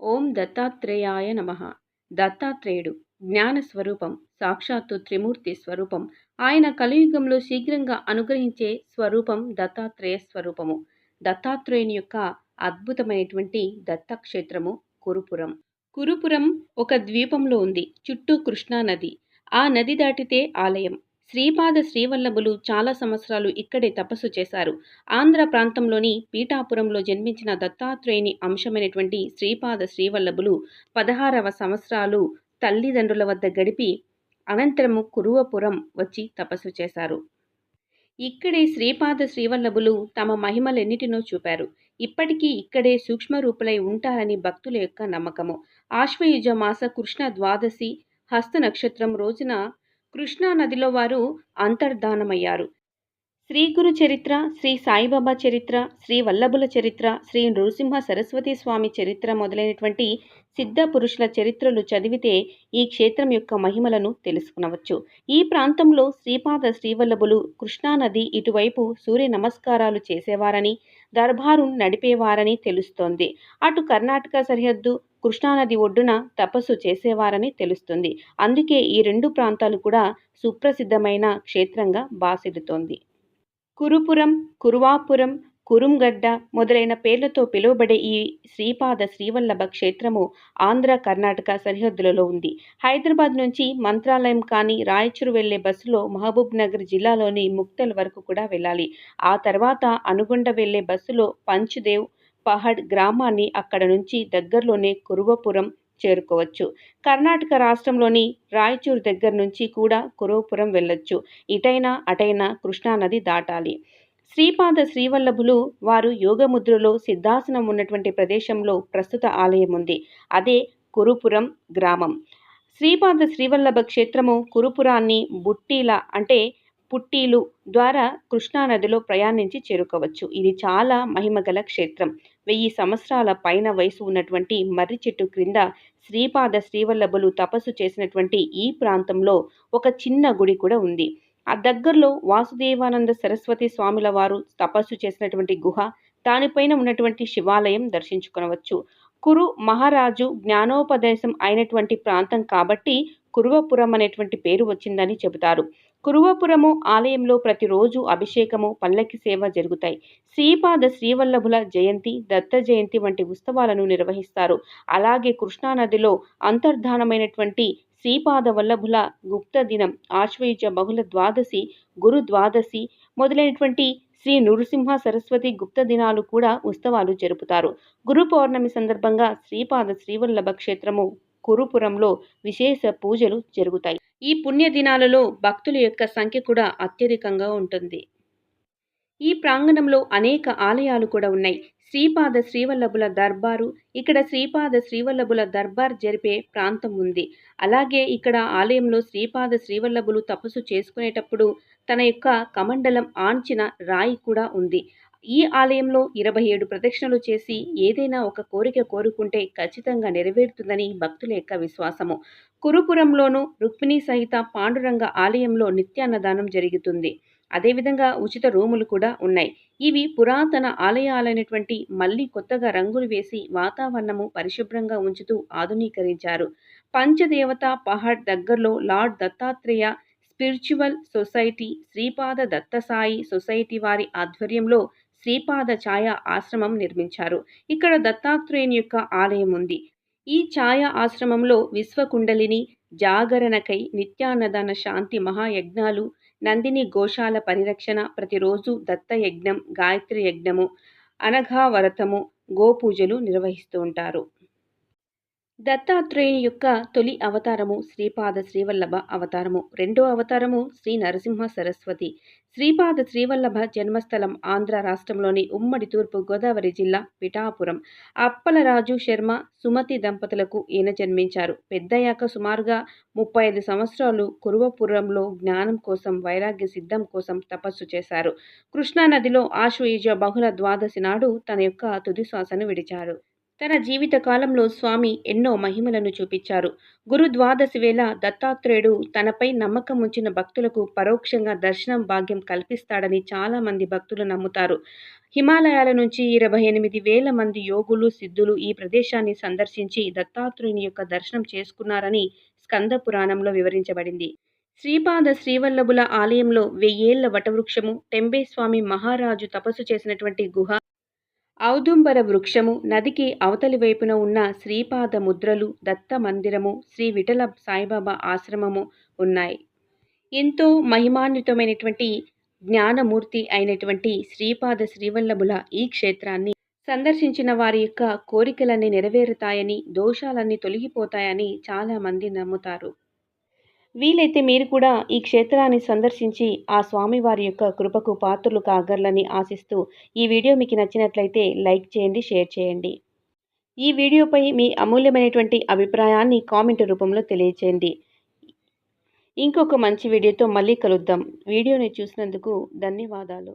ఓం దత్తాత్రేయాయ నమ. దత్తాత్రేయుడు జ్ఞాన స్వరూపం సాక్షాత్తు త్రిమూర్తి స్వరూపం. ఆయన కలియుగంలో శీఘ్రంగా అనుగ్రహించే స్వరూపం దత్తాత్రేయ స్వరూపము. దత్తాత్రేయుని యొక్క అద్భుతమైనటువంటి దత్తక్షేత్రము కురుపురం. కురుపురం ఒక ద్వీపంలో ఉంది చుట్టూ కృష్ణా నది ఆ నది దాటితే ఆలయం. శ్రీపాద శ్రీవల్లభులు చాలా సంవత్సరాలు ఇక్కడే తపస్సు చేశారు. ఆంధ్ర ప్రాంతంలోని పీఠాపురంలో జన్మించిన దత్తాత్రేయుని అంశమైనటువంటి శ్రీపాద శ్రీవల్లభులు పదహారవ సంవత్సరాలు తల్లిదండ్రుల వద్ద గడిపి అనంతరము కురువపురం వచ్చి తపస్సు చేశారు. ఇక్కడే శ్రీపాద శ్రీవల్లభులు తమ మహిమలెన్నిటినో చూపారు. ఇప్పటికీ ఇక్కడే సూక్ష్మరూపులై ఉంటారని భక్తుల యొక్క నమ్మకము. ఆశ్వయుజ మాస కృష్ణ ద్వాదశి హస్త నక్షత్రం రోజున కృష్ణా నదిలో వారు అంతర్ధానమయ్యారు. శ్రీ గురు చరిత్ర శ్రీ సాయిబాబా చరిత్ర శ్రీ వల్లభుల చరిత్ర శ్రీ నృసింహ సరస్వతి స్వామి చరిత్ర మొదలైనటువంటి సిద్ధ పురుషుల చరిత్రలు చదివితే ఈ క్షేత్రం యొక్క మహిమలను తెలుసుకునవచ్చు. ఈ ప్రాంతంలో శ్రీపాద శ్రీవల్లభులు కృష్ణానది ఇటువైపు సూర్య నమస్కారాలు చేసేవారని దర్బారు నడిపేవారని తెలుస్తోంది. అటు కర్ణాటక సరిహద్దు కృష్ణానది ఒడ్డున తపస్సు చేసేవారని తెలుస్తుంది. అందుకే ఈ రెండు ప్రాంతాలు కూడా సుప్రసిద్ధమైన క్షేత్రంగా బాసిడుతోంది కురుపురం కురువాపురం కురుంగడ్డ మొదలైన పేర్లతో పిలువబడే ఈ శ్రీపాద శ్రీవల్లభ క్షేత్రము ఆంధ్ర కర్ణాటక సరిహద్దులలో ఉంది. హైదరాబాద్ నుంచి మంత్రాలయం కానీ రాయచూరు వెళ్ళే బస్సులో మహబూబ్ నగర్ జిల్లాలోని ముక్తల్ వరకు కూడా వెళ్ళాలి. ఆ తర్వాత అనుగొండ వెళ్ళే బస్సులో పంచ్దేవ్ పహడ్ గ్రామాన్ని అక్కడ నుంచి దగ్గరలోనే కురువపురం చేరుకోవచ్చు. కర్ణాటక రాష్ట్రంలోని రాయచూరు దగ్గర నుంచి కూడా కురువపురం వెళ్ళొచ్చు. ఇటైనా అటైనా కృష్ణానది దాటాలి. శ్రీపాద శ్రీవల్లభులు వారు యోగముద్రలో సిద్ధాసనం ఉన్నటువంటి ప్రదేశంలో ప్రస్తుత ఆలయం ఉంది. అదే కురుపురం గ్రామం. శ్రీపాద శ్రీవల్లభ క్షేత్రము కురుపురాన్ని బుట్టీల అంటే పుట్టీలు ద్వారా కృష్ణానదిలో ప్రయాణించి చేరుకోవచ్చు. ఇది చాలా మహిమగల క్షేత్రం. వెయ్యి సంవత్సరాల పైన వయసు ఉన్నటువంటి మర్రి చెట్టు క్రింద శ్రీపాద శ్రీవల్లభులు తపస్సు చేసినటువంటి ఈ ప్రాంతంలో ఒక చిన్న గుడి కూడా ఉంది. ఆ దగ్గరలో వాసుదేవానంద సరస్వతి స్వాముల వారు తపస్సు చేసినటువంటి గుహ దానిపైన ఉన్నటువంటి శివాలయం దర్శించుకునవచ్చు. కురు మహారాజు జ్ఞానోపదేశం అయినటువంటి ప్రాంతం కాబట్టి కురువపురం అనేటువంటి పేరు వచ్చిందని చెబుతారు. కురువపురము ఆలయంలో ప్రతిరోజు అభిషేకము పల్లకి సేవ జరుగుతాయి. శ్రీపాద శ్రీవల్లభుల జయంతి దత్త జయంతి వంటి ఉత్సవాలను నిర్వహిస్తారు. అలాగే కృష్ణానదిలో అంతర్ధానమైనటువంటి శ్రీపాద వల్లభుల గుప్త దినం ఆశ్వయుజ బహుళ ద్వాదశి గురు ద్వాదశి మొదలైనటువంటి శ్రీ నృసింహ సరస్వతి గుప్త దినాలు కూడా ఉత్సవాలు జరుపుతారు. గురు పౌర్ణమి సందర్భంగా శ్రీపాద శ్రీవల్లభ క్షేత్రము కురుపురంలో విశేష పూజలు జరుగుతాయి. ఈ పుణ్యదినాలలో భక్తుల యొక్క సంఖ్య కూడా అత్యధికంగా ఉంటుంది. ఈ ప్రాంగణంలో అనేక ఆలయాలు కూడా ఉన్నాయి. శ్రీపాద శ్రీవల్లభుల దర్బారు ఇక్కడ శ్రీపాద శ్రీవల్లభుల దర్బార్ జరిపే ప్రాంతం ఉంది. అలాగే ఇక్కడ ఆలయంలో శ్రీపాద శ్రీవల్లభులు తపస్సు చేసుకునేటప్పుడు తన యొక్క కమండలం ఆంచిన రాయి కూడా ఉంది. ఈ ఆలయంలో ఇరవై ఏడు ప్రదక్షిణలు చేసి ఏదైనా ఒక కోరిక కోరుకుంటే ఖచ్చితంగా నెరవేరుతుందని భక్తుల యొక్క విశ్వాసము. కురుపురంలోను రుక్మిణి సహిత పాండురంగ ఆలయంలో నిత్యాన్నదానం జరుగుతుంది. అదేవిధంగా ఉచిత రూములు కూడా ఉన్నాయి. ఇవి పురాతన ఆలయాలైనటువంటి మళ్ళీ కొత్తగా రంగులు వేసి వాతావరణము పరిశుభ్రంగా ఉంచుతూ ఆధునీకరించారు. పంచదేవత పహాడ్ దగ్గరలో lord Dattatreya spiritual society Sripada Dattasai society వారి ఆధ్వర్యంలో శ్రీపాద ఛాయ ఆశ్రమం నిర్మించారు. ఇక్కడ దత్తాత్రేయుని యొక్క ఆలయం ఉంది. ఈ ఛాయ ఆశ్రమంలో విశ్వకుండలిని జాగరణకై నిత్యాన్నదాన శాంతి మహాయజ్ఞాలు నందిని గోశాల పరిరక్షణ ప్రతిరోజు దత్తయజ్ఞం గాయత్రి యజ్ఞము అనఘావరతము గోపూజలు నిర్వహిస్తూ ఉంటారు. దత్తాత్రేయుని యొక్క తొలి అవతారము శ్రీపాద శ్రీవల్లభ అవతారము. రెండో అవతారము శ్రీ నరసింహ సరస్వతి. శ్రీపాద శ్రీవల్లభ జన్మస్థలం ఆంధ్ర రాష్ట్రంలోని ఉమ్మడి తూర్పు గోదావరి జిల్లా పిఠాపురం. అప్పలరాజు శర్మ సుమతి దంపతులకు ఈయన జన్మించారు. పెద్దయ్యాక సుమారుగా ముప్పై ఐదు సంవత్సరాలు కురువపురంలో జ్ఞానం కోసం వైరాగ్య సిద్ధం కోసం తపస్సు చేశారు. కృష్ణానదిలో ఆశ్వయుజ బహుళ ద్వాదశి నాడు తన యొక్క తుది శ్వాసను విడిచారు. తన జీవిత కాలంలో స్వామి ఎన్నో మహిమలను చూపించారు. గురు ద్వాదశి వేళ దత్తాత్రేయుడు తనపై నమ్మకం ఉంచిన భక్తులకు పరోక్షంగా దర్శనం భాగ్యం కల్పిస్తాడని చాలా మంది భక్తులు నమ్ముతారు. హిమాలయాల నుంచి ఇరవై ఎనిమిది వేల మంది యోగులు సిద్ధులు ఈ ప్రదేశాన్ని సందర్శించి దత్తాత్రేయుని యొక్క దర్శనం చేసుకున్నారని స్కంద పురాణంలో వివరించబడింది. శ్రీపాద శ్రీవల్లభుల ఆలయంలో వెయ్యేళ్ళ వటవృక్షము టెంబేస్వామి మహారాజు తపస్సు చేసినటువంటి గుహ ఔదుంబర వృక్షము నదికి అవతలి వైపున ఉన్న శ్రీపాద ముద్రలు దత్త మందిరము శ్రీ విఠల సాయిబాబా ఆశ్రమము ఉన్నాయి. ఎంతో మహిమాన్వితమైనటువంటి జ్ఞానమూర్తి అయినటువంటి శ్రీపాద శ్రీవల్లభుల ఈ క్షేత్రాన్ని సందర్శించిన వారి యొక్క కోరికలన్నీ నెరవేరుతాయని దోషాలన్నీ తొలగిపోతాయని చాలామంది నమ్ముతారు. వీలైతే మీరు కూడా ఈ క్షేత్రాన్ని సందర్శించి ఆ స్వామివారి యొక్క కృపకు పాత్రలు కాగర్లని ఆశిస్తూ ఈ వీడియో మీకు నచ్చినట్లయితే లైక్ చేయండి షేర్ చేయండి. ఈ వీడియోపై మీ అమూల్యమైనటువంటి అభిప్రాయాన్ని కామెంట్ రూపంలో తెలియచేయండి. ఇంకొక మంచి వీడియోతో మళ్ళీ కలుద్దాం. వీడియోని చూసినందుకు ధన్యవాదాలు.